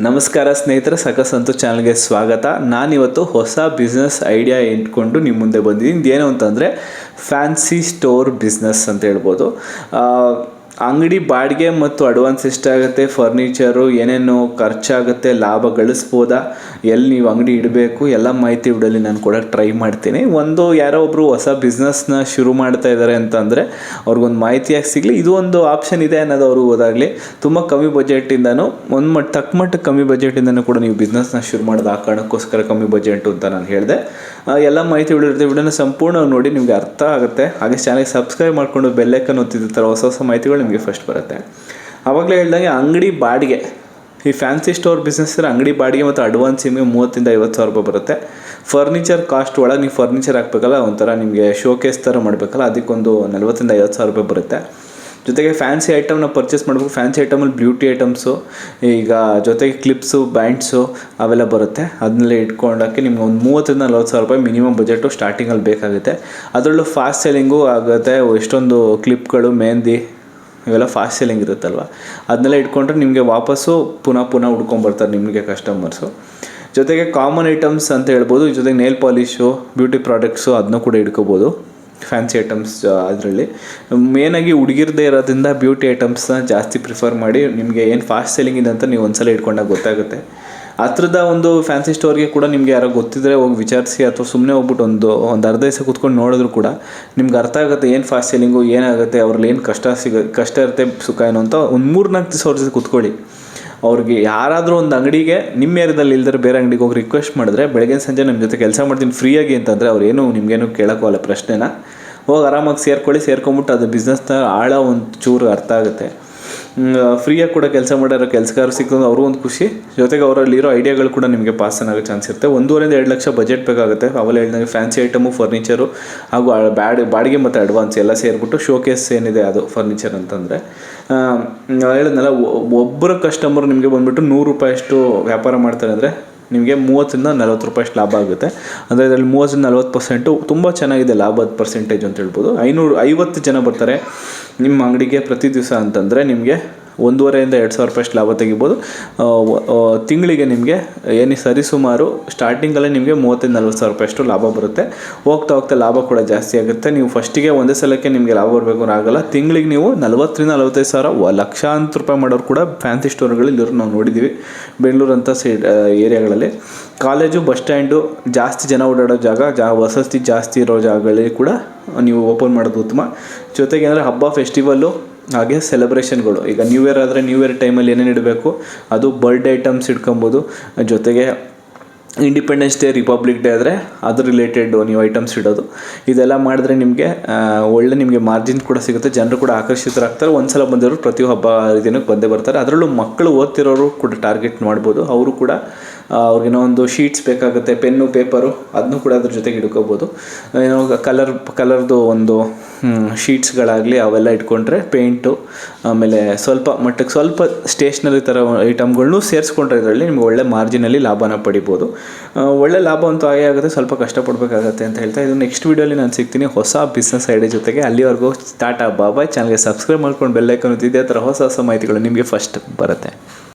ನಮಸ್ಕಾರ ಸ್ನೇಹಿತರೆ ಸಕಸಂತು ಚಾನಲ್ಗೆ ಸ್ವಾಗತ. ನಾನಿವತ್ತು ಹೊಸ ಬಿಸ್ನೆಸ್ ಐಡಿಯಾ ಇಟ್ಕೊಂಡು ನಿಮ್ಮ ಮುಂದೆ ಬಂದಿದ್ದೀನಿ. ಏನು ಅಂತಂದರೆ, ಫ್ಯಾನ್ಸಿ ಸ್ಟೋರ್ ಬಿಸ್ನೆಸ್ ಅಂತ ಹೇಳ್ಬೋದು. ಅಂಗಡಿ ಬಾಡಿಗೆ ಮತ್ತು ಅಡ್ವಾನ್ಸ್ ಎಷ್ಟಾಗುತ್ತೆ? ಫರ್ನಿಚರು, ಏನೇನು ಖರ್ಚಾಗುತ್ತೆ? ಲಾಭ ಗಳಿಸ್ಬೋದಾ? ಎಲ್ಲಿ ನೀವು ಅಂಗಡಿ ಇಡಬೇಕು? ಎಲ್ಲ ಮಾಹಿತಿ ವಿಡಲ್ಲಿ ನಾನು ಕೊಡೋಕ್ಕೆ ಟ್ರೈ ಮಾಡ್ತೀನಿ. ಒಂದು ಯಾರೋ ಒಬ್ಬರು ಹೊಸ ಬಿಸ್ನೆಸ್ನ ಶುರು ಮಾಡ್ತಾ ಇದ್ದಾರೆ ಅಂತಂದರೆ ಅವ್ರಿಗೊಂದು ಮಾಹಿತಿಯಾಗಿ ಸಿಗಲಿ? ಇದು ಒಂದು ಆಪ್ಷನ್ ಇದೆ ಅನ್ನೋದು ಅವರು ಓದಾಗಲಿ. ತುಂಬ ಕಮ್ಮಿ ಬಜೆಟಿಂದನೂ ಒಂದು ಮಟ್ಟ ತಕ್ಕ ಮಟ್ಟಕ್ಕೆ ಕಮ್ಮಿ ಬಜೆಟಿಂದನೂ ಕೂಡ ನೀವು ಬಿಸ್ನೆಸ್ನ ಶುರು ಮಾಡೋದು ಆ ಕಾರಣಕ್ಕೋಸ್ಕರ ಕಮ್ಮಿ ಬಜೆಟ್ ಅಂತ ನಾನು ಹೇಳಿದೆ. ಎಲ್ಲ ಮಾಹಿತಿ ವಿಡಿಯೋ ವಿಡಿಯೋನ ಸಂಪೂರ್ಣವಾಗಿ ನೋಡಿ ನಿಮಗೆ ಅರ್ಥ ಆಗುತ್ತೆ. ಹಾಗೆ ಚಾನಲ್ಗೆ ಸಬ್ಸ್ಕ್ರೈಬ್ ಮಾಡಿಕೊಂಡು ಬೆಲ್ಲೈಕನ್ ಒತ್ತಿದ ಥರ ಹೊಸ ಹೊಸ ಮಾಹಿತಿಗಳು ನಿಮಗೆ ಫಸ್ಟ್ ಬರುತ್ತೆ. ಆವಾಗಲೇ ಹೇಳ್ದಂಗೆ ಅಂಗಡಿ ಬಾಡಿಗೆ. ಈ ಫ್ಯಾನ್ಸಿ ಸ್ಟೋರ್ ಬಿಸ್ನೆಸ್ ಇದ್ರೆ ಅಂಗಡಿ ಬಾಡಿಗೆ ಮತ್ತು ಅಡ್ವಾನ್ಸ್ ನಿಮಗೆ ಮೂವತ್ತಿಂದ ಐವತ್ತು ಸಾವಿರ ರೂಪಾಯಿ ಬರುತ್ತೆ. ಫರ್ನಿಚರ್ ಕಾಸ್ಟ್ ಒಳಗೆ ನೀವು ಫರ್ನಿಚರ್ ಹಾಕ್ಬೇಕಲ್ಲ, ಒಂಥರ ನಿಮಗೆ ಶೋಕೇಸ್ ಥರ ಮಾಡಬೇಕಲ್ಲ, ಅದಕ್ಕೊಂದು ನಲ್ವತ್ತರಿಂದ ಐವತ್ತು ಸಾವಿರ ರೂಪಾಯಿ ಬರುತ್ತೆ. ಜೊತೆಗೆ ಫ್ಯಾನ್ಸಿ ಐಟಮ್ನ ಪರ್ಚೇಸ್ ಮಾಡಬೇಕು. ಫ್ಯಾನ್ಸಿ ಐಟಮಲ್ಲಿ ಬ್ಯೂಟಿ ಐಟಮ್ಸು ಈಗ ಜೊತೆಗೆ ಕ್ಲಿಪ್ಸು ಬ್ಯಾಂಡ್ಸು ಅವೆಲ್ಲ ಬರುತ್ತೆ. ಅದನ್ನೆಲ್ಲ ಇಟ್ಕೊಂಡಕ್ಕೆ ನಿಮ್ಗೆ ಒಂದು ಮೂವತ್ತರಿಂದ ನಲ್ವತ್ತು ಸಾವಿರ ರೂಪಾಯಿ ಮಿನಿಮಮ್ ಬಜೆಟು ಸ್ಟಾರ್ಟಿಂಗಲ್ಲಿ ಬೇಕಾಗುತ್ತೆ. ಅದರಲ್ಲೂ ಫಾಸ್ಟ್ ಸೆಲ್ಲಿಂಗು ಆಗುತ್ತೆ. ಎಷ್ಟೊಂದು ಕ್ಲಿಪ್ಗಳು ಮೆಹಂದಿ ಇವೆಲ್ಲ ಫಾಸ್ಟ್ ಸೆಲ್ಲಿಂಗ್ ಇರುತ್ತಲ್ವ? ಅದನ್ನೆಲ್ಲ ಇಟ್ಕೊಂಡ್ರೆ ನಿಮಗೆ ವಾಪಸ್ಸು ಪುನಃ ಪುನಃ ಹುಡ್ಕೊಂಬರ್ತಾರೆ ನಿಮಗೆ ಕಸ್ಟಮರ್ಸು ಜೊತೆಗೆ ಕಾಮನ್ ಐಟಮ್ಸ್ ಅಂತ ಹೇಳ್ಬೋದು, ಜೊತೆಗೆ ನೇಲ್ ಪಾಲಿಶು ಬ್ಯೂಟಿ ಪ್ರಾಡಕ್ಟ್ಸು ಅದನ್ನೂ ಕೂಡ ಇಟ್ಕೋಬೋದು. ಫ್ಯಾನ್ಸಿ ಐಟಮ್ಸ್ ಅದರಲ್ಲಿ. ಮೇನಾಗಿ ಹುಡುಗಿರದೇ ಇರೋದ್ರಿಂದ ಬ್ಯೂಟಿ ಐಟಮ್ಸ್ನ ಜಾಸ್ತಿ ಪ್ರಿಫರ್ ಮಾಡಿ ನಿಮಗೆ ಏನು ಫಾಸ್ಟ್ ಸೆಲ್ಲಿಂಗ್ ಇದೆ ಅಂತ ನೀವು ಒಂದ್ಸಲ ಇಟ್ಕೊಂಡಾಗ ಗೊತ್ತಾಗುತ್ತೆ. ಹತ್ರದ ಒಂದು ಫ್ಯಾನ್ಸಿ ಸ್ಟೋರ್ಗೆ ಕೂಡ ನಿಮ್ಗೆ ಯಾರೋ ಗೊತ್ತಿದ್ರೆ ಹೋಗಿ ವಿಚಾರಿಸಿ ಅಥವಾ ಸುಮ್ಮನೆ ಹೋಗ್ಬಿಟ್ಟು ಒಂದು ಒಂದು ಅರ್ಧ ದಿವಸ ಕೂತ್ಕೊಂಡು ನೋಡಿದ್ರು ಕೂಡ ನಿಮ್ಗೆ ಅರ್ಥ ಆಗುತ್ತೆ ಏನು ಫಾಸ್ಟ್ ಸೇಲಿಂಗು ಏನಾಗುತ್ತೆ ಅವ್ರಲ್ಲಿ ಏನು ಕಷ್ಟ ಸಿಗ, ಕಷ್ಟ ಇರುತ್ತೆ, ಸುಖ ಏನು ಅಂತ ಒಂದು ಮೂರು ನಾಲ್ಕು ದಿವಸ ಅವ್ರ ಜೊತೆ ಕೂತ್ಕೊಳ್ಳಿ. ಅವ್ರಿಗೆ ಯಾರಾದರೂ ಒಂದು ಅಂಗಡಿಗೆ ನಿಮ್ಮ ಏರಿಯಾದಲ್ಲಿ ಇಲ್ದರೆ ಬೇರೆ ಅಂಗಡಿಗೆ ಹೋಗಿ ರಿಕ್ವೆಸ್ಟ್ ಮಾಡಿದ್ರೆ ಬೆಳಗ್ಗೆ ಸಂಜೆ ನಮ್ಮ ಜೊತೆ ಕೆಲಸ ಮಾಡ್ತೀನಿ ಫ್ರೀಯಾಗಿ ಅಂತಂದರೆ ಅವ್ರೇನು ನಿಮಗೇನು ಕೇಳೋಕ್ಕಲ್ಲ ಪ್ರಶ್ನೆನ. ಹೋಗಿ ಆರಾಮಾಗಿ ಸೇರ್ಕೊಳ್ಳಿ, ಸೇರ್ಕೊಂಬಿಟ್ಟು ಅದು ಬಿಸ್ನೆಸ್ನ ಆಳ ಒಂದು ಚೂರು ಅರ್ಥ ಆಗುತ್ತೆ. ಫ್ರೀಯಾಗಿ ಕೂಡ ಕೆಲಸ ಮಾಡಿರೋ ಕೆಲಸಗಾರ ಸಿಕ್ಕಿದ್ರು ಅವ್ರಿಗೂ ಒಂದು ಖುಷಿ. ಜೊತೆಗೆ ಅವರಲ್ಲಿರೋ ಐಡಿಯಾಗಳು ಕೂಡ ನಿಮಗೆ ಪಾಸ್ ಆಗೋ ಚಾನ್ಸ್ ಇರುತ್ತೆ. ಒಂದೂವರೆಯಿಂದ ಎರಡು ಲಕ್ಷ ಬಜೆಟ್ ಬೇಕಾಗುತ್ತೆ. ಅವೆಲ್ಲ ಹೇಳಿದಂಗೆ ಫ್ಯಾನ್ಸಿ ಐಟಮು ಫರ್ನಿಚರು ಹಾಗೂ ಬ್ಯಾಡ್, ಬಾಡಿಗೆ ಮತ್ತು ಅಡ್ವಾನ್ಸ್ ಎಲ್ಲ ಸೇರಿಬಿಟ್ಟು ಶೋಕೇಸ್ ಏನಿದೆ ಅದು ಫರ್ನಿಚರ್ ಅಂತಂದರೆ. ಹೇಳಿದ್ನಲ್ಲ ಒಬ್ಬರ ಕಸ್ಟಮರ್ ನಿಮಗೆ ಬಂದುಬಿಟ್ಟು ನೂರು ರೂಪಾಯಿಷ್ಟು ವ್ಯಾಪಾರ ಮಾಡ್ತಾರೆ ಅಂದರೆ ನಿಮಗೆ ಮೂವತ್ತರಿಂದ ನಲ್ವತ್ತು ರೂಪಾಯಿಷ್ಟು ಲಾಭ ಆಗುತ್ತೆ. ಅಂದರೆ ಇದರಲ್ಲಿ ಮೂವತ್ತರಿಂದ ನಲ್ವತ್ತು ಪರ್ಸೆಂಟು ತುಂಬ ಚೆನ್ನಾಗಿದೆ ಲಾಭದ ಪರ್ಸೆಂಟೇಜ್ ಅಂತ ಹೇಳ್ಬೋದು. ಐನೂರು ಐವತ್ತು ಜನ ಬರ್ತಾರೆ ನಿಮ್ಮ ಅಂಗಡಿಗೆ ಪ್ರತಿ ದಿವಸ ಅಂತಂದರೆ ನಿಮಗೆ ಒಂದೂವರೆಯಿಂದ ಎರಡು ಸಾವಿರ ರೂಪಾಯಿಷ್ಟು ಲಾಭ ತೆಗಿಬೋದು. ತಿಂಗಳಿಗೆ ನಿಮಗೆ ಏನು ಸರಿಸುಮಾರು ಸ್ಟಾರ್ಟಿಂಗಲ್ಲೇ ನಿಮಗೆ ಮೂವತ್ತೈದು, ನಲ್ವತ್ತು ಸಾವಿರ ರೂಪಾಯಿ ಅಷ್ಟು ಲಾಭ ಬರುತ್ತೆ. ಹೋಗ್ತಾ ಹೋಗ್ತಾ ಲಾಭ ಕೂಡ ಜಾಸ್ತಿ ಆಗುತ್ತೆ. ನೀವು ಫಸ್ಟಿಗೆ ಒಂದೇ ಸಲಕ್ಕೆ ನಿಮಗೆ ಲಾಭ ಬರಬೇಕು ಆಗಲ್ಲ ತಿಂಗಳಿಗೆ ನೀವು ನಲವತ್ತರಿಂದ ನಲವತ್ತೈದು ಸಾವಿರ ಲಕ್ಷಾಂತರ ರೂಪಾಯಿ ಮಾಡೋರು ಕೂಡ ಫ್ಯಾನ್ಸಿ ಸ್ಟೋರ್ಗಳಲ್ಲಿ ಇರೋರು ನಾವು ನೋಡಿದ್ದೀವಿ ಬೆಂಗಳೂರು ಅಂತ ಸೈಡ್ ಏರಿಯಾಗಳಲ್ಲಿ. ಕಾಲೇಜು ಬಸ್ ಸ್ಟ್ಯಾಂಡು ಜಾಸ್ತಿ ಜನ ಓಡಾಡೋ ಜಾಗ, ಜಾ, ವಸತಿ ಜಾಸ್ತಿ ಇರೋ ಜಾಗಗಳಲ್ಲಿ ಕೂಡ ನೀವು ಓಪನ್ ಮಾಡೋದು ಉತ್ತಮ. ಜೊತೆಗೆ ಅಂದರೆ ಹಬ್ಬ ಫೆಸ್ಟಿವಲ್ಲು ಹಾಗೆ ಸೆಲೆಬ್ರೇಷನ್ಗಳು ಈಗ ನ್ಯೂ ಇಯರ್ ಆದರೆ ನ್ಯೂ ಇಯರ್ ಟೈಮಲ್ಲಿ ಏನೇನು ಇಡಬೇಕು? ಅದು ಬರ್ಡೇ ಐಟಮ್ಸ್ ಇಟ್ಕೊಬೋದು. ಜೊತೆಗೆ ಇಂಡಿಪೆಂಡೆನ್ಸ್ ಡೇ ರಿಪಬ್ಲಿಕ್ ಡೇ ಆದರೆ ಅದ್ರ ರಿಲೇಟೆಡ್ ನೀವು ಐಟಮ್ಸ್ ಇಡೋದು. ಇದೆಲ್ಲ ಮಾಡಿದ್ರೆ ನಿಮಗೆ ಒಳ್ಳೆ ನಿಮಗೆ ಮಾರ್ಜಿನ್ ಕೂಡ ಸಿಗುತ್ತೆ. ಜನರು ಕೂಡ ಆಕರ್ಷಿತರಾಗ್ತಾರೆ. ಒಂದ್ಸಲ ಬಂದವರು ಪ್ರತಿ ಹಬ್ಬ ದಿನಕ್ಕೆ ಬಂದೇ ಬರ್ತಾರೆ. ಅದರಲ್ಲೂ ಮಕ್ಕಳು ಓದ್ತಿರೋರು ಕೂಡ ಟಾರ್ಗೆಟ್ ಮಾಡ್ಬೋದು. ಅವರು ಕೂಡ ಅವ್ರಿಗೇನೋ ಒಂದು ಶೀಟ್ಸ್ ಬೇಕಾಗುತ್ತೆ, ಪೆನ್ನು, ಪೇಪರು, ಅದನ್ನು ಕೂಡ ಅದ್ರ ಜೊತೆಗೆ ಹಿಡ್ಕೋಬೋದು. ಏನೋ ಕಲರ್, ಕಲರ್ದು ಒಂದು ಶೀಟ್ಸ್ಗಳಾಗಲಿ ಅವೆಲ್ಲ ಇಟ್ಕೊಂಡ್ರೆ ಪೇಂಟು, ಆಮೇಲೆ ಸ್ವಲ್ಪ ಮಟ್ಟಕ್ಕೆ ಸ್ವಲ್ಪ ಸ್ಟೇಷ್ನರಿ ಥರ ಐಟಮ್ಗಳನ್ನೂ ಸೇರಿಸ್ಕೊಂಡ್ರೆ ಇದರಲ್ಲಿ ನಿಮ್ಗೆ ಒಳ್ಳೆ ಮಾರ್ಜಿನಲ್ಲಿ ಲಾಭನ ಪಡಿಬೋದು. ಒಳ್ಳೆ ಲಾಭ ಅಂತೂ ಆಗೇ ಆಗುತ್ತೆ, ಸ್ವಲ್ಪ ಕಷ್ಟಪಡಬೇಕಾಗತ್ತೆ ಅಂತ ಹೇಳ್ತಾ ಇದು ನೆಕ್ಸ್ಟ್ ವೀಡಿಯೋಲಿ ನಾನು ಸಿಗ್ತೀನಿ ಹೊಸ ಬಿಸ್ನೆಸ್ ಐಡಿಯಾ ಜೊತೆಗೆ. ಅಲ್ಲಿವರೆಗೂ ಟಾಟಾ ಬಾಬಾಯ್ ಚಾನಲ್ಗೆ ಸಬ್ಸ್ಕ್ರೈಬ್ ಮಾಡ್ಕೊಂಡು ಬೆಲ್ಲೈಕನ್ ಇದೇ ಥರ ಹೊಸ ಹೊಸ ಮಾಹಿತಿಗಳು ನಿಮಗೆ ಫಸ್ಟ್ ಬರುತ್ತೆ.